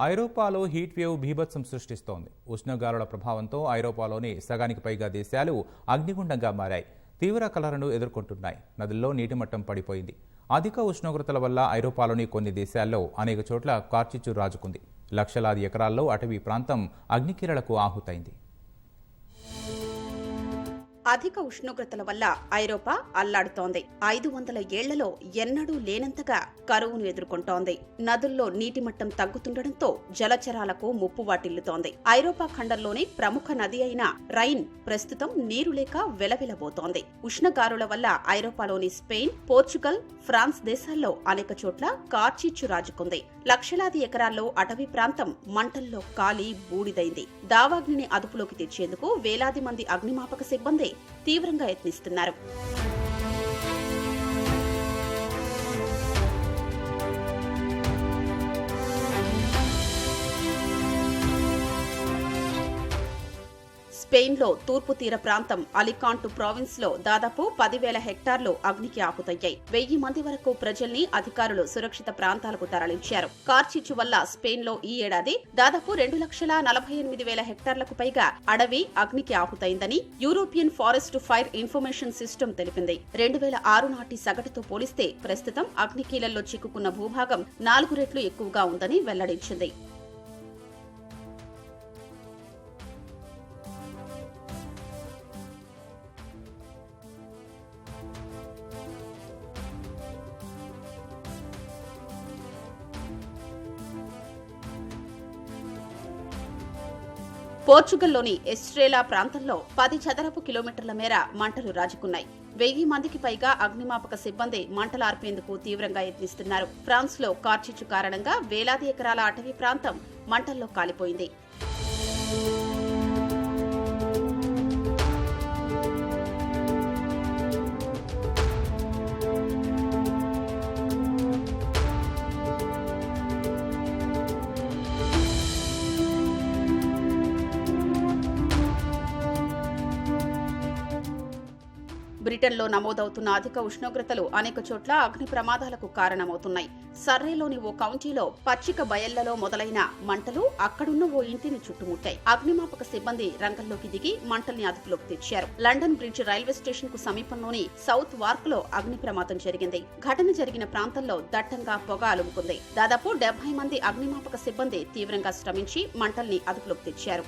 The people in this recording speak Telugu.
ఐరోపాలో హీట్ వేవ్ భీభత్సం సృష్టిస్తోంది. ఉష్ణగాలుల ప్రభావంతో ఐరోపాలోని సగానికి పైగా దేశాలు అగ్నిగుండంగా మారాయి. తీవ్ర కలరను ఎదుర్కొంటున్నాయి. నదుల్లో నీటి మట్టం పడిపోయింది. అధిక ఉష్ణోగ్రతల వల్ల ఐరోపాలోని కొన్ని దేశాల్లో అనేక చోట్ల కార్చిచ్చు రాజుకుంది. లక్షలాది ఎకరాల్లో అటవీ ప్రాంతం అగ్నికిరలకు ఆహుతైంది. అధిక ఉష్ణోగ్రతల వల్ల ఐరోపా అల్లాడుతోంది. ఐదు వందల ఏళ్ళలో ఎన్నడూ లేనంతగా కరువును ఎదుర్కొంటోంది. నదుల్లో నీటి మట్టం తగ్గుతుండటంతో జలచరాలకు ముప్పు వాటిల్లుతోంది. ఐరోపా ఖండంలోని ప్రముఖ నది అయిన రైన్ ప్రస్తుతం నీరు లేక వెలవెలబోతోంది. ఉష్ణగారుల వల్ల ఐరోపాలోని స్పెయిన్ పోర్చుగల్ ఫ్రాన్స్ దేశాల్లో అనేక చోట్ల కార్చిచ్చు రాజుకుంది. లక్షలాది ఎకరాల్లో అటవీ ప్రాంతం మంటల్లో కాలి బూడిదైంది. దావాగ్నిని అదుపులోకి తెచ్చేందుకు వేలాది మంది అగ్నిమాపక సిబ్బంది తీవ్రంగా యత్నిస్తున్నారు. స్పెయిన్లో తూర్పు తీర ప్రాంతం అలికాంటు ప్రావిన్స్లో దాదాపు పదివేల హెక్టార్లు అగ్నికి ఆహుతయ్యాయి వెయ్యి మంది వరకు ప్రజల్ని అధికారులు సురక్షిత ప్రాంతాలకు తరలించారు. కార్చిచ్చు వల్ల స్పెయిన్లో ఈ ఏడాది దాదాపు రెండు లక్షల నలభై ఎనిమిది వేల హెక్టార్లకు పైగా అడవి అగ్నికి ఆహుతైందని European forest fire information system తెలిపింది. రెండు వేల ఆరు నాటి సగటుతో పోలిస్తే ప్రస్తుతం అగ్నికీలల్లో చిక్కుకున్న భూభాగం నాలుగు రెట్లు ఎక్కువగా ఉందని వెల్లడించింది. పోర్చుగల్లోని ఎస్ట్రేలా ప్రాంతంలో పది చదరపు కిలోమీటర్ల మేర మంటలు రాజుకున్నాయి. వెయ్యి మందికి పైగా అగ్నిమాపక సిబ్బంది మంటలార్పేందుకు తీవ్రంగా యత్నిస్తున్నారు. ఫ్రాన్స్లో కార్చిచ్చు కారణంగా వేలాది ఎకరాల అటవీ ప్రాంతం మంటల్లో కాలిపోయింది. బ్రిటన్లో నమోదవుతున్న అధిక ఉష్ణోగ్రతలు అనేక చోట్ల అగ్ని ప్రమాదాలకు కారణమవుతున్నాయి. సర్రేలోని ఓ కౌంటీలో పచ్చిక బయళ్ళలో మొదలైన మంటలు అక్కడున్న ఓ ఇంటిని చుట్టుముట్టాయి. అగ్నిమాపక సిబ్బంది రంగంలోకి దిగి మంటల్ని అదుపులోకి తెచ్చారు. లండన్ బ్రిడ్జ్ రైల్వే స్టేషన్కు సమీపంలోని సౌత్ వార్క్లో అగ్ని ప్రమాదం జరిగింది. ఘటన జరిగిన ప్రాంతంలో దట్టంగా పొగ అలుముకుంది. దాదాపు డెబ్బై మంది అగ్నిమాపక సిబ్బంది తీవ్రంగా శ్రమించి మంటల్ని అదుపులోకి తెచ్చారు.